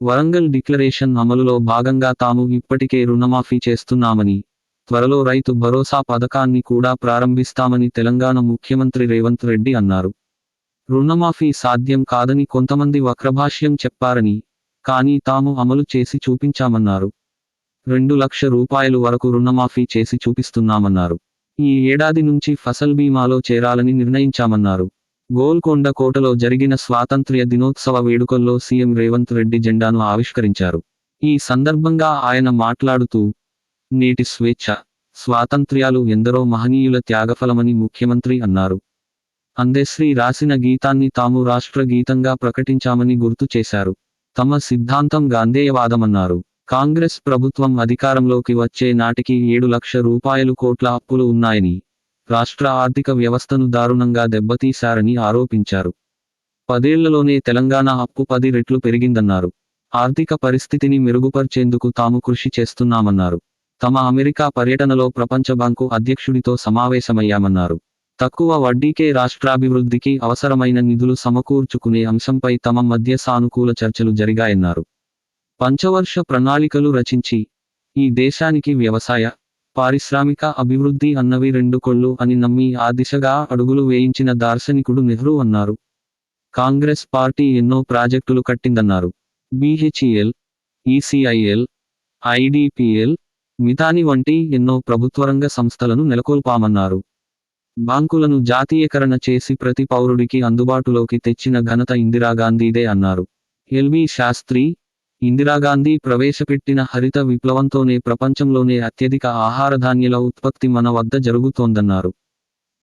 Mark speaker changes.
Speaker 1: Warangal declaration అమలులో భాగంగా తాము ఇప్పటికే రుణమాఫీ చేస్తున్నామని త్వరలో రైతు భరోసా పథకాన్ని కూడా ప్రారంభిస్తామని తెలంగాణ ముఖ్యమంత్రి రేవంత్ రెడ్డి అన్నారు. రుణమాఫీ సాధ్యం కాదని కొంతమంది వక్రభాష్యం చెప్పారని కానీ తాము అమలు చేసి చూపించామన్నారు. రెండు లక్ష రూపాయలు వరకు రుణమాఫీ చేసి చూపిస్తున్నామన్నారు. ఈ ఏడాది నుంచి ఫసల్ బీమాలో చేరాలని నిర్ణయించామన్నారు. గోల్కొండ కోటలో జరిగిన స్వాతంత్ర్య దినోత్సవ వేడుకల్లో సీఎం రేవంత్ రెడ్డి జెండాను ఆవిష్కరించారు. ఈ సందర్భంగా ఆయన మాట్లాడుతూ నేటి స్వేచ్ఛ స్వాతంత్ర్యాలు ఎందరో మహనీయుల త్యాగఫలమని ముఖ్యమంత్రి అన్నారు. అందెశ్రీ రాసిన గీతాన్ని తాము రాష్ట్ర గీతంగా ప్రకటించామని గుర్తు చేశారు. తమ సిద్ధాంతం గాంధేయవాదమన్నారు. కాంగ్రెస్ ప్రభుత్వం అధికారంలోకి వచ్చే నాటికి ఏడు లక్ష రూపాయలు కోట్ల అప్పులు ఉన్నాయని రాష్ట్ర ఆర్థిక వ్యవస్థను దారుణంగా దెబ్బతీశారని ఆరోపించారు. పదేళ్ళలోనే తెలంగాణ అప్పు పది రెట్లు పెరిగిందన్నారు. ఆర్థిక పరిస్థితిని మెరుగుపర్చేందుకు తాము కృషి చేస్తున్నామన్నారు. తమ అమెరికా పర్యటనలో ప్రపంచ బ్యాంకు అధ్యక్షుడితో సమావేశమయ్యామన్నారు. తక్కువ వడ్డీకే రాష్ట్రాభివృద్ధికి అవసరమైన నిధులు సమకూర్చుకునే అంశంపై తమ మధ్య సానుకూల చర్చలు జరిగాయన్నారు. పంచవర్ష ప్రణాళికలు రచించి ఈ దేశానికి వ్యవసాయ పారిశ్రామిక అభివృద్ధి అన్నవి రెండు కొళ్ళు అని నమ్మి ఆ దిశగా అడుగులు వేయించిన దార్శనికుడు నెహ్రూ అన్నారు. కాంగ్రెస్ పార్టీ ఎన్నో ప్రాజెక్టులు కట్టిందన్నారు. బీహెచ్ఈఎల్ ఈసీఐఎల్ ఐడిపిఎల్ మితాని వంటి ఎన్నో ప్రభుత్వరంగ సంస్థలను నెలకొల్పామన్నారు. బ్యాంకులను జాతీయకరణ చేసి ప్రతి పౌరుడికి అందుబాటులోకి తెచ్చిన ఘనత ఇందిరాగాంధీదే అన్నారు. ఎల్వి శాస్త్రి ఇందిరాగాంధీ ప్రవేశపెట్టిన హరిత విప్లవంతోనే ప్రపంచంలోనే అత్యధిక ఆహారధాన్యాల ఉత్పత్తి మన వద్ద జరుగుతోందన్నారు.